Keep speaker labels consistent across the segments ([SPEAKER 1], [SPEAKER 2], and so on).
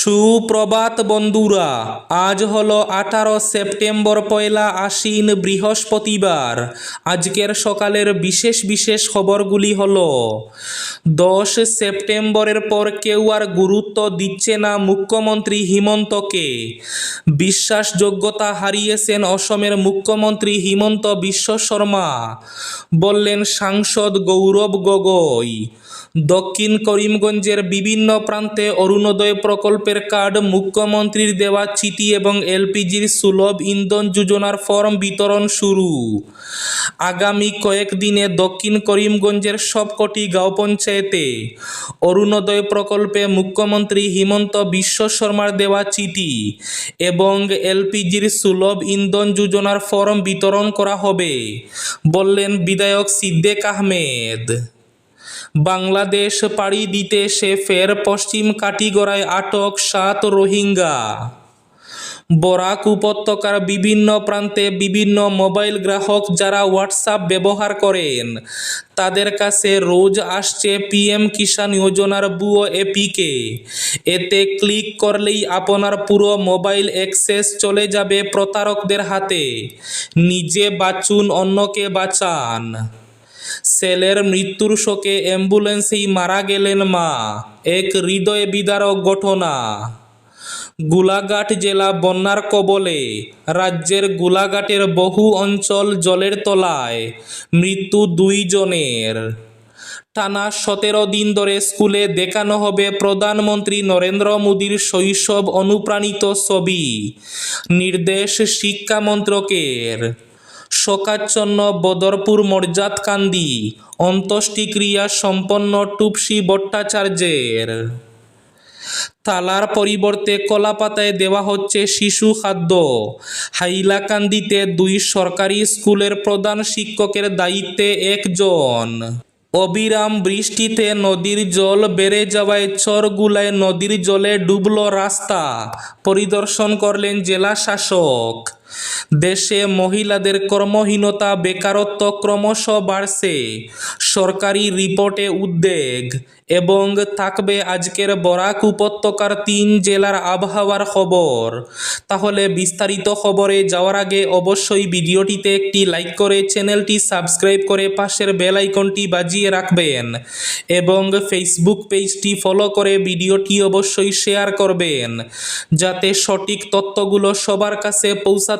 [SPEAKER 1] সুপ্রভাত বন্ধুরা, আজ হলো আঠারো সেপ্টেম্বর পয়লা আশ্বিন বৃহস্পতিবার। আজকের সকালের বিশেষ বিশেষ খবরগুলি হলো, দশ সেপ্টেম্বরের পর কেউ আর গুরুত্ব দিচ্ছে না মুখ্যমন্ত্রী হিমন্তকে। বিশ্বাসযোগ্যতা হারিয়েছেন অসমের মুখ্যমন্ত্রী হিমন্ত বিশ্ব শর্মা। বললেন সাংসদ গৌরব গগৈ। দক্ষিণ করিমগঞ্জের বিভিন্ন প্রান্তে অরুণোদয় প্রকল্পের কার্ড মুখ্যমন্ত্রীর দেওয়া চিঠি এবং এলপিজির সুলভ ইন্ধন যোজনার ফর্ম বিতরণ শুরু। আগামী কয়েকদিনে দক্ষিণ করিমগঞ্জের সবকটি গাঁও পঞ্চায়েতে অরুণোদয় প্রকল্পে মুখ্যমন্ত্রী হিমন্ত বিশ্ব শর্মার দেওয়া চিঠি এবং এলপিজির সুলভ ইন্ধন যোজনার ফর্ম বিতরণ করা হবে, বললেন বিধায়ক সিদ্দেক আহমেদ। বাংলাদেশ পাড়ি দিতে সে ফের পশ্চিম কাটিগড়ায় আটক সাত রোহিঙ্গা। বরাক উপত্যকার বিভিন্ন প্রান্তে বিভিন্ন মোবাইল গ্রাহক যারা হোয়াটসঅ্যাপ ব্যবহার করেন, তাদের কাছে রোজ আসছে পিএম কিষাণ যোজনার বুয়ো এপিকে এতে ক্লিক করলেই আপনার পুরো মোবাইল অ্যাক্সেস চলে যাবে প্রতারকদের হাতে। নিজে বাঁচুন, অন্যকে বাঁচান। সেলের মৃত্যুর শোকে অ্যাম্বুলেন্সেই মারা গেলেন মা। এক হৃদয় বিদারক ঘটনা। গোলাঘাট জেলা বন্যার কবলে রাজ্যের গোলাঘাটের বহু অঞ্চল জলের তলায় মৃত্যু দুই জনের টানা সতেরো দিন ধরে স্কুলে দেখানো হবে প্রধানমন্ত্রী নরেন্দ্র মোদীর শৈশব অনুপ্রাণিত ছবি। নির্দেশ শিক্ষা মন্ত্রকের। শোকাচ্ছন্ন বদরপুর মর্যাদ মর্যাদকান্দি অন্ত্যেষ্টিক্রিয়া সম্পন্ন টুপসি ভট্টাচার্যের। তালার পরিবর্তে কলাপাতায় দেওয়া হচ্ছে শিশু খাদ্য। হাইলাকান্দিতে দুই সরকারি স্কুলের প্রধান শিক্ষকের দায়িত্বে একজন। অবিরাম বৃষ্টিতে নদীর জল বেড়ে যাওয়ায় চরগুলায় নদীর জলে ডুবল রাস্তা। পরিদর্শন করলেন জেলা শাসক। দেশে মহিলাদের কর্মহীনতা, বেকারত্ব ক্রমশ বাড়ছে। সরকারি রিপোর্টে উদ্বেগ এবং থাকবে আজকের বরাক উপত্যকার তিন জেলার আবহাওয়ার খবর। তাহলে বিস্তারিত খবরে যাওয়ার আগে অবশ্যই ভিডিওটিতে একটি লাইক করে চ্যানেলটি সাবস্ক্রাইব করে পাশের বেল আইকনটি বাজিয়ে রাখবেন এবং ফেসবুক পেজটি ফলো করে ভিডিওটি অবশ্যই শেয়ার করবেন, যাতে সঠিক তথ্যগুলো সবার কাছে পৌঁছাতে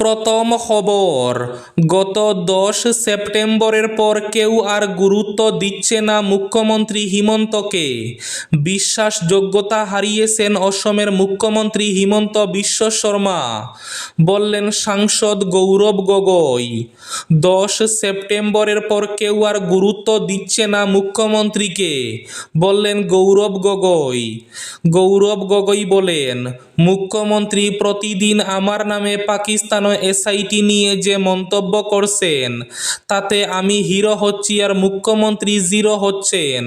[SPEAKER 1] প্রথম খবর, গত দশ সেপ্টেম্বরের পর কেউ আর গুরুত্ব দিচ্ছে না মুখ্যমন্ত্রী হিমন্তকে। বিশ্বাসযোগ্যতা হারিয়েছেন অসমের মুখ্যমন্ত্রী হিমন্ত বিশ্ব শর্মা, বললেন সাংসদ গৌরব গগৈ। দশ সেপ্টেম্বরের পর কেউ আর গুরুত্ব দিচ্ছে না মুখ্যমন্ত্রীকে, বললেন গৌরব গগৈ। গৌরব গগৈ বলেন, মুখ্যমন্ত্রী প্রতিদিন আমার নামে পাকিস্তান এসআইটি নিয়ে যে মন্তব্য করছেন, তাতে আমি হিরো হচ্ছি আর মুখ্যমন্ত্রী জিরো হচ্ছেন।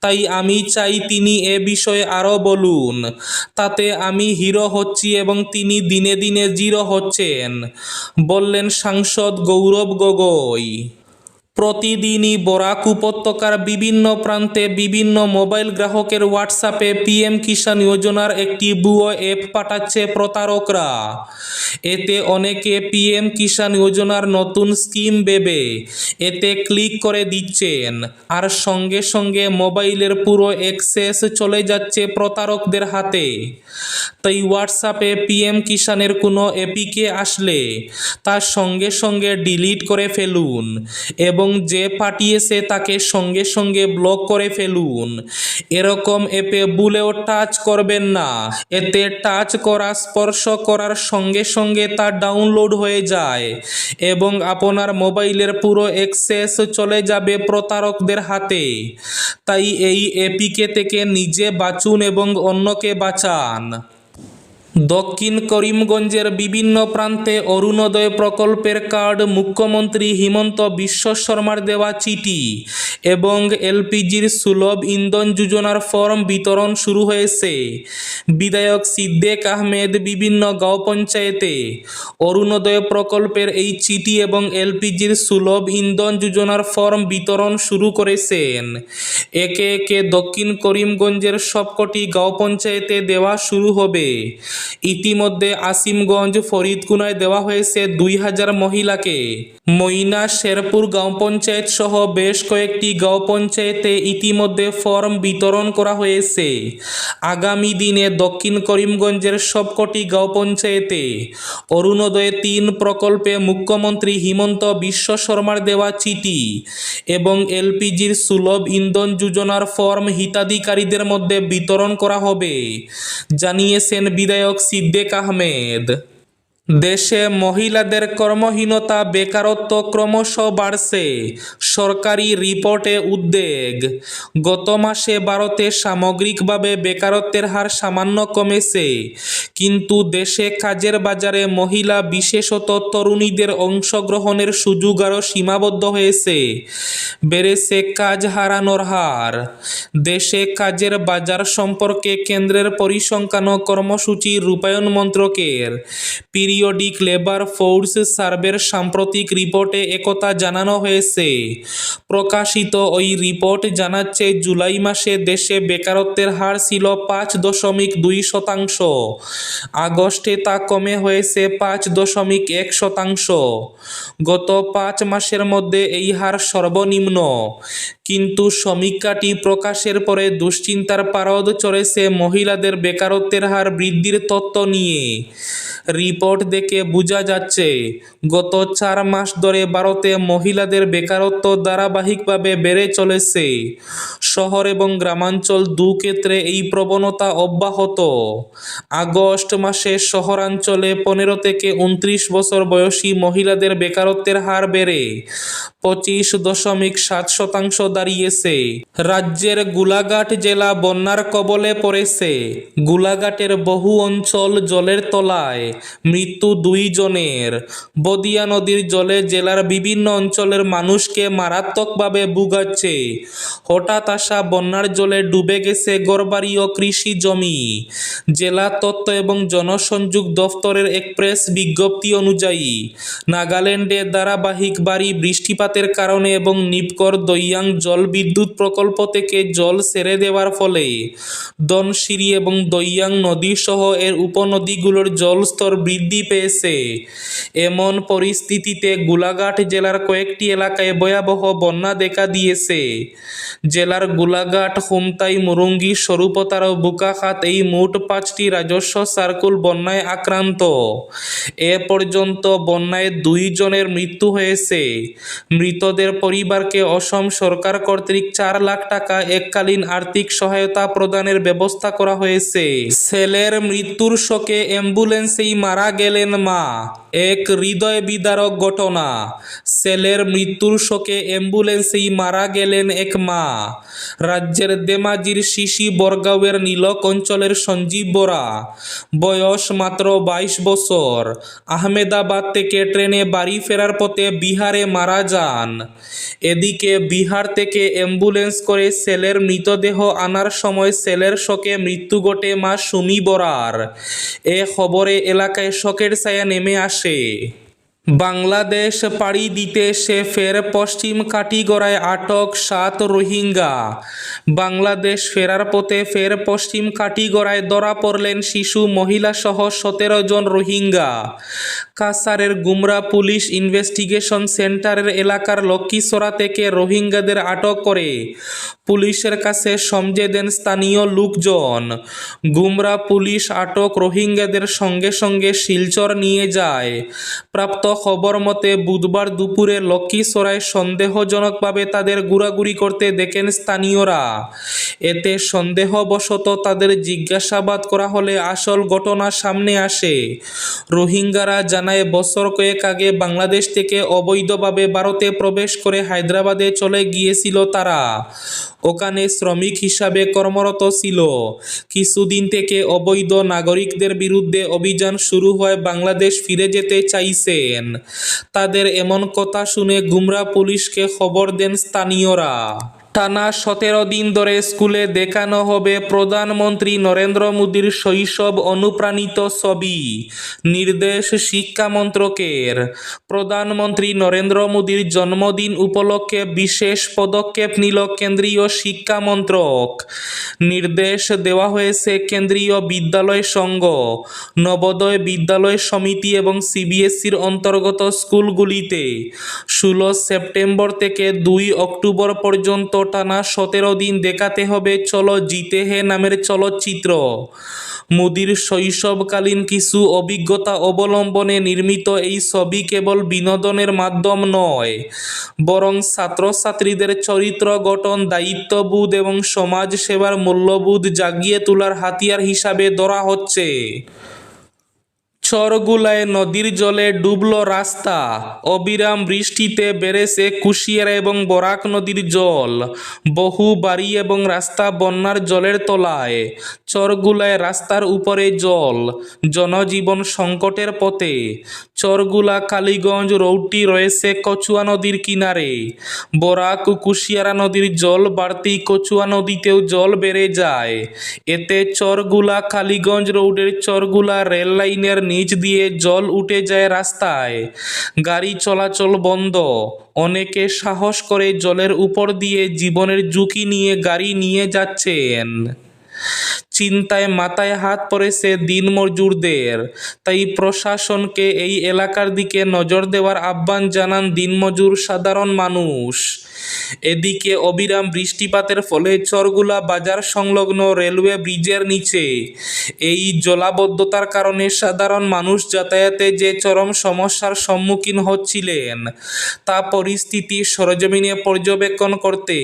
[SPEAKER 1] তাই আমি চাই তিনি এ বিষয়ে আরও বলুন। তাতে আমি হিরো হচ্ছি এবং তিনি দিনে দিনে জিরো হচ্ছেন, বললেন সাংসদ গৌরব গগৈ। প্রতিদিনই বরাক উপত্যকার বিভিন্ন প্রান্তে বিভিন্ন মোবাইল গ্রাহকের হোয়াটসঅ্যাপে পিএম কিষাণ যোজনার একটি ভুয়ো অ্যাপ পাঠাচ্ছে প্রতারকরা। এতে অনেকে পিএম কিষাণ যোজনার নতুন স্কিম ভেবে এতে ক্লিক করে দিচ্ছেন। আর সঙ্গে সঙ্গে মোবাইলের পুরো অ্যাক্সেস চলে যাচ্ছে প্রতারকদের হাতে। তাই হোয়াটসঅ্যাপে পিএম কিষাণের কোনো এপিকে আসলে তার সঙ্গে সঙ্গে ডিলিট করে ফেলুন এবং যে পাঠিয়েছে তাকে সঙ্গে সঙ্গে ব্লক করে ফেলুন। এরকম অ্যাপে ভুলেও টাচ করবেন না। এতে টাচ করা, স্পর্শ করার সঙ্গে সঙ্গে তা ডাউনলোড হয়ে যায় এবং আপনার মোবাইলের পুরো অ্যাক্সেস চলে যাবে প্রতারকদের হাতে। তাই এই এপিকে থেকে নিজে বাঁচুন এবং অন্যকে বাঁচান। দক্ষিণ করিমগঞ্জের বিভিন্ন প্রান্তে অরুণোদয় প্রকল্পের কার্ড মুখ্যমন্ত্রী হিমন্ত বিশ্ব শর্মার দেওয়া চিঠি এবং এলপিজির সুলভ ইন্ধন যোজনার ফর্ম বিতরণ শুরু হয়েছে। বিধায়ক সিদ্দেক আহমেদ বিভিন্ন গাঁও পঞ্চায়েতে অরুণোদয় প্রকল্পের এই চিঠি এবং এলপিজির সুলভ ইন্ধন যোজনার ফর্ম বিতরণ শুরু করেছেন। একে একে দক্ষিণ করিমগঞ্জের সবকটি গাঁও পঞ্চায়েতে দেওয়া শুরু হবে। ইতিমধ্যে আসিমগঞ্জ, ফরিদকুনায় দেওয়া হয়েছে দুই হাজার মহিলাকে। মইনা শেরপুর গাঁও পঞ্চায়েত সহ বেশ কয়েকটি গাঁও পঞ্চায়েতে ইতিমধ্যে ফর্ম বিতরণ করা হয়েছে। আগামী দিনে দক্ষিণ করিমগঞ্জের সবকটি গাঁও পঞ্চায়েতে অরুণোদয় তিন প্রকল্পে মুখ্যমন্ত্রী হিমন্ত বিশ্ব শর্মার দেওয়া চিঠি এবং এলপিজির সুলভ ইন্ধন যোজনার ফর্ম হিতাধিকারীদের মধ্যে বিতরণ করা হবে। জানিয়েছেন বিধায়ক সিদ্দেক আহমেদ দেশে মহিলাদের কর্মহীনতা, বেকারত্ব ক্রমশ বাড়ছে। সরকারি রিপোর্টে উদ্বেগ। গত মাসে ভারতে সামগ্রিকভাবে বেকারত্বের হার সামান্য কমেছে। কিন্তু দেশে কাজের বাজারে মহিলা, বিশেষত তরুণীদের অংশগ্রহণের সুযোগ আরও সীমাবদ্ধ হয়েছে। বেড়েছে কাজ হারানোর হার। দেশে কাজের বাজার সম্পর্কে কেন্দ্রের পরিসংখ্যান কর্মসূচি রূপায়ণ মন্ত্রকের পিরিয়ডিক লেবার ফোর্স সার্ভের সাম্প্রতিক রিপোর্টে একথা জানানো হয়েছে। প্রকাশিত ওই রিপোর্ট জানাচ্ছে, জুলাই মাসে দেশে বেকারত্বের হার ছিল পাঁচ দশমিক দুই শতাংশ। আগস্টে তা কমে হয়েছে পাঁচ দশমিক এক শতাংশ। গত পাঁচ মাসের মধ্যে এই হার সর্বনিম্ন। কিন্তু সমীক্ষাটি প্রকাশের পরে দুশ্চিন্তার পারদ চড়েছে মহিলাদের বেকারত্বের হার বৃদ্ধির তত্ত্ব নিয়ে। রিপোর্ট দেখে বোঝা যাচ্ছে, গত চার মাস ধরে ভারতে মহিলাদের বেকারত্ব ধারাবাহিকভাবে বেড়ে চলেছে। শহর এবং গ্রামাঞ্চল দু ক্ষেত্রে এই প্রবণতা অব্যাহত। আগস্ট মাসে শহরাঞ্চলে পনেরো থেকে উনত্রিশ বছর বয়সী মহিলাদের বেকারত্বের হার বেড়ে পঁচিশ দশমিক সাত শতাংশ দাঁড়িয়েছে। রাজ্যের গোলাঘাট জেলা বন্যার কবলে পড়েছে। গোলাঘাটের বহু অঞ্চল জলের তলায়, মৃত্যু দুই জনের। বদিয়া নদীর জলে জেলার বিভিন্ন অঞ্চলের মানুষকে মারাত্মকভাবে বুগাচ্ছে হঠাৎ আসা বন্যার জলে ডুবে গেছে গড়বাড়ি ও কৃষি জমি। জেলা তত্ত্ব এবং জনসংযোগ দফতরের এক প্রেস বিজ্ঞপ্তি অনুযায়ী নাগাল্যান্ডে ধারাবাহিক বাড়ি বৃষ্টিপাতের কারণে এবং নিপকর দইয়াং জল বিদ্যুৎ প্রকল্প থেকে জল সেরে দেওয়ার ফলে দনশিরি এবং দৈয়াং নদী সহ এর উপনদীগুলোর জলস্তর বৃদ্ধি পেয়েছে। এমন পরিস্থিতিতে গোলাঘাট জেলার কয়েকটি এলাকায় ভয়াবহ বন্যা দেখা দিয়েছে। জেলার গোলাঘাট, হুমতাই, মুরুঙ্গি, স্বরূপতার ও বুকাখাত এই মোট পাঁচটি রাজস্ব সার্কুল বন্যায় আক্রান্ত। এ পর্যন্ত বন্যায় দুই জনের মৃত্যু হয়েছে। মৃতদের পরিবারকে অসম সরকার কর্তৃক চার লাখ টাকা এককালীন আর্থিক সহায়তা প্রদানের ব্যবস্থা করা হয়েছে। ছেলের মৃত্যুর শোকে অ্যাম্বুলেন্সেই মারা গেলেন মা। এক হৃদয় বিদারক ঘটনা। ছেলের মৃত্যুর শোকে অ্যাম্বুলেন্সেই মারা গেলেন এক মা। রাজ্যের দেমাজির শিশি বরগাঁওয়ের নীলক অঞ্চলের সঞ্জীব বরা। বয়স মাত্র বাইশ বছর। আহমেদাবাদ থেকে ট্রেনে বাড়ি ফেরার পথে বিহারে মারা যান। এদিকে বিহার থেকে অ্যাম্বুলেন্স করে ছেলের মৃতদেহ আনার সময় ছেলের শোকে মৃত্যু ঘটে মা সুমি বরার। এ খবরে এলাকায় শোকের ছায়া নেমে আসে। বাংলাদেশ পাড়ি দিতে সে ফের পশ্চিম কাটিগড়ায় আটক সাত রোহিঙ্গা। বাংলাদেশ ফেরার পথে ফের পশ্চিম কাটিগড়ায় ধরা পড়লেন শিশু মহিলা সহ সতেরো জন রোহিঙ্গা। কাসারের গুমরা পুলিশ ইনভেস্টিগেশন সেন্টারের এলাকার লক্ষ্মীসরা থেকে রোহিঙ্গাদের আটক করে। পুলিশের কাছে সমঝে দেন স্থানীয় লোকজন। গুমরা পুলিশ আটক রোহিঙ্গাদের সঙ্গে সঙ্গে শিলচর নিয়ে যায়। প্রাপ্ত খবর মতে, বুধবার দুপুরে লক্ষ্মীসরায় সন্দেহজনকভাবে তাদের ঘোরাঘুরি করতে দেখেন স্থানীয়রা। এতে সন্দেহবশত তাদের জিজ্ঞাসাবাদ করা হলে আসল ঘটনা সামনে আসে। রোহিঙ্গারা জানায়, বছর কয়েক আগে বাংলাদেশ থেকে অবৈধভাবে ভারতে প্রবেশ করে হায়দ্রাবাদে চলে গিয়েছিল তারা। ওখানে শ্রমিক হিসাবে কর্মরত ছিল। কিছুদিন থেকে অবৈধ নাগরিকদের বিরুদ্ধে অভিযান শুরু হয়, বাংলাদেশ ফিরে যেতে চাইছেন তাদের এমন কথা শুনে গুমরা পুলিশকে খবর দেন স্থানীয়রা। টানা সতেরো দিন ধরে স্কুলে দেখানো হবে প্রধানমন্ত্রী নরেন্দ্র মোদীর শৈশব অনুপ্রাণিত ছবি। নির্দেশ শিক্ষা মন্ত্রকের। প্রধানমন্ত্রী নরেন্দ্র মোদীর জন্মদিন উপলক্ষে বিশেষ পদক্ষেপ নিল কেন্দ্রীয় শিক্ষা মন্ত্রক। নির্দেশ দেওয়া হয়েছে কেন্দ্রীয় বিদ্যালয় সংঘ, নবোদয় বিদ্যালয় সমিতি এবং সিবিএসইর অন্তর্গত স্কুলগুলিতে। ষোলো সেপ্টেম্বর থেকে দুই অক্টোবর পর্যন্ত টানা সতেরো দিন দেখাতে হবে, চলো জিতে হে নামের চলচ্চিত্র। মোদির শৈশবকালীন কিছু অভিজ্ঞতা অবলম্বনে নির্মিত এই ছবি কেবল বিনোদনের মাধ্যম নয়, বরং ছাত্রছাত্রীদের চরিত্র গঠন, দায়িত্ববোধ এবং সমাজ সেবার মূল্যবোধ জাগিয়ে তোলার হাতিয়ার হিসাবে ধরা হচ্ছে। চরগুলায় নদীর জলে ডুবল রাস্তা। অবিরাম বৃষ্টিতে বেড়েছে কুশিয়ারা এবং বরাক নদীর জল। বহু বাড়ি এবং রাস্তা বন্যার জলের তলায়। চরগুলায় রাস্তার উপরে জল। জনজীবন সংকটের পথে। চরগুলা কালীগঞ্জ রৌটি রয়েছে কচুয়া নদীর কিনারে। বরাক ও কুশিয়ারা নদীর জল বাড়তি কচুয়া নদীতেও জল বেড়ে যায়। এতে চরগুলা কালীগঞ্জ রোডের চরগুলা রেল লাইনের নিচ দিয়ে জল উঠে যায় রাস্তায়। গাড়ি চলাচল বন্ধ। অনেকে সাহস করে জলের উপর দিয়ে জীবনের ঝুঁকি নিয়ে গাড়ি নিয়ে যাচ্ছেন। চিন্তায় মাথায় হাত পড়েছে দিনমজুরদের। তাই প্রশাসনকে এই এলাকার দিকে নজর দেওয়ার আহ্বান জানান দিনমজুর সাধারণ মানুষ। এদিকে অবিরাম বৃষ্টিপাতের ফলে চরগুলা বাজার সংলগ্ন রেলওয়ে ব্রিজের নিচে। এই জলাবদ্ধতার কারণে সাধারণ মানুষ যাতায়াতে যে চরম সমস্যার সম্মুখীন হচ্ছিলেন, তা পরিস্থিতি সরজমিনে পর্যবেক্ষণ করতে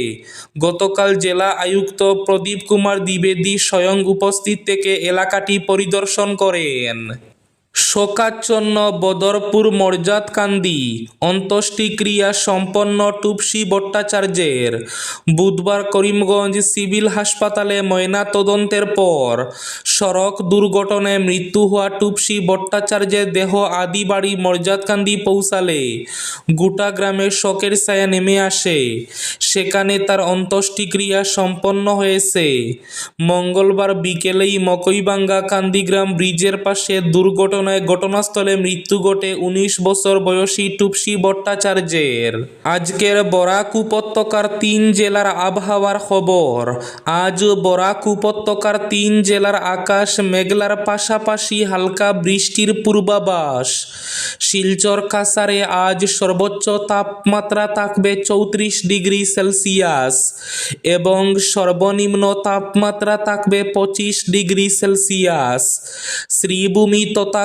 [SPEAKER 1] গতকাল জেলা আয়ুক্ত প্রদীপ কুমার দ্বিবেদী স্বয়ং উপস্থিত থেকে এলাকাটি পরিদর্শন করেন। শোকাচ্ছন্ন বদরপুর মর্যাদ মর্যাদকান্দি অন্ত্যেষ্টিক্রিয়া সম্পন্ন টুপসি ভট্টাচার্যের। বুধবার করিমগঞ্জ সিভিল হাসপাতালে ময়নাতদন্তের পর সড়ক দুর্ঘটনায় মৃত্যু হওয়া টুপসি ভট্টাচার্যের দেহ আদি বাড়ি মর্যাদকান্দি পৌঁছালে গোটা গ্রামে শোকের ছায়া নেমে আসে। সেখানে তার অন্ত্যেষ্টিক্রিয়া সম্পন্ন হয়েছে। মঙ্গলবার বিকেলেই মকইবাঙ্গা কান্দিগ্রাম ব্রিজের পাশে দুর্ঘটনায় ঘটনাস্থলে মৃত্যু ঘটে উনিশ বছর বয়সী টুপসি ভট্টাচার্যের। আজকের বরাক উপত্যকার তিন জেলার আবহাওয়ার খবর। আজ বরাক উপত্যকার তিন জেলার আকাশ মেঘলার পাশাপাশি হালকা বৃষ্টির পূর্বাভাস। শিলচর কাসারে আজ সর্বোচ্চ তাপমাত্রা থাকবে চৌত্রিশ ডিগ্রি সেলসিয়াস এবং সর্বনিম্ন তাপমাত্রা থাকবে পঁচিশ ডিগ্রি সেলসিয়াস। শ্রীভূমি তথা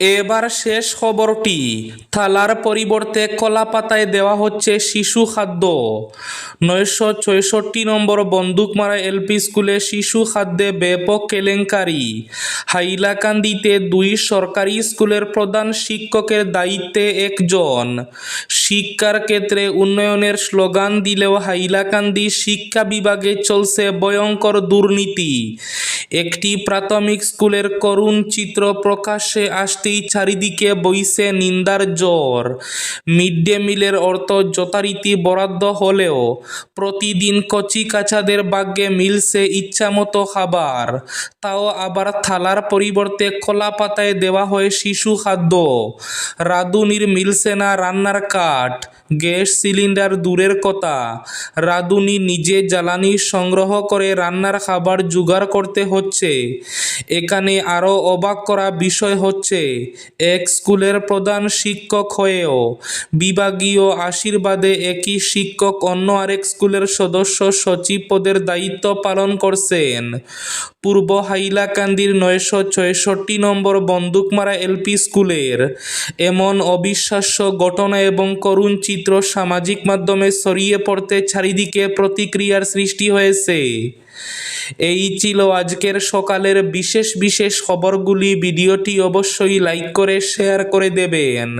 [SPEAKER 1] এবার শেষ খবরটি, থালার পরিবর্তে কলা পাতায় দেওয়া হচ্ছে শিশু খাদ্য। নয়শো ছয়ষট্টি নম্বর বন্দুকমারা এলপি স্কুলে শিশু খাদ্যে ব্যাপক কেলেঙ্কারি। হাইলাকান্দিতে দুই সরকারি স্কুলের প্রধান শিক্ষকের দায়িত্বে একজন। শিক্ষার ক্ষেত্রে উন্নয়নের স্লোগান দিলেও হাইলাকান্দি শিক্ষা বিভাগে চলছে ভয়ঙ্কর দুর্নীতি। একটি প্রাথমিক স্কুলের করুণ চিত্র প্রকাশ্যে আসতেই চারিদিকে বইছে নিন্দার জ্বর। মিড ডে মিলের অর্থ যথারীতি বরাদ্দ হলেও প্রতিদিন কচি কাচাদের ভাগ্যে মিলছে ইচ্ছামতো খাবার। তাও আবার থালার পরিবর্তে কলা পাতায় দেওয়া হয় শিশু খাদ্য। রাঁধুনির মিলছে না রান্নার কাজ। কাঠ, গ্যাস সিলিন্ডার দূরের কথা। রাঁধুনি নিজে জ্বালানি সংগ্রহ করে রান্নার খাবার জোগাড় করতে হচ্ছে। এখানে আরও অবাক করা বিষয় হচ্ছে, এক স্কুলের প্রধান শিক্ষক হয়েও বিভাগীয় আশীর্বাদে একই শিক্ষক অন্য আরেক স্কুলের সদস্য সচিব পদের দায়িত্ব পালন করছেন। পূর্ব হাইলাকান্দির নয়শো ছয়ষট্টি নম্বর বন্দুকমারা এলপি স্কুলের। এমন অবিশ্বাস্য ঘটনা এবং করুণ চিত্র সামাজিক মাধ্যমে ছড়িয়ে পড়তে চারিদিকে প্রতিক্রিয়ার সৃষ্টি হয়েছে। এই ছিল আজকের সকালের বিশেষ বিশেষ খবরগুলি। ভিডিওটি অবশ্যই লাইক করে, শেয়ার করে দেবেন।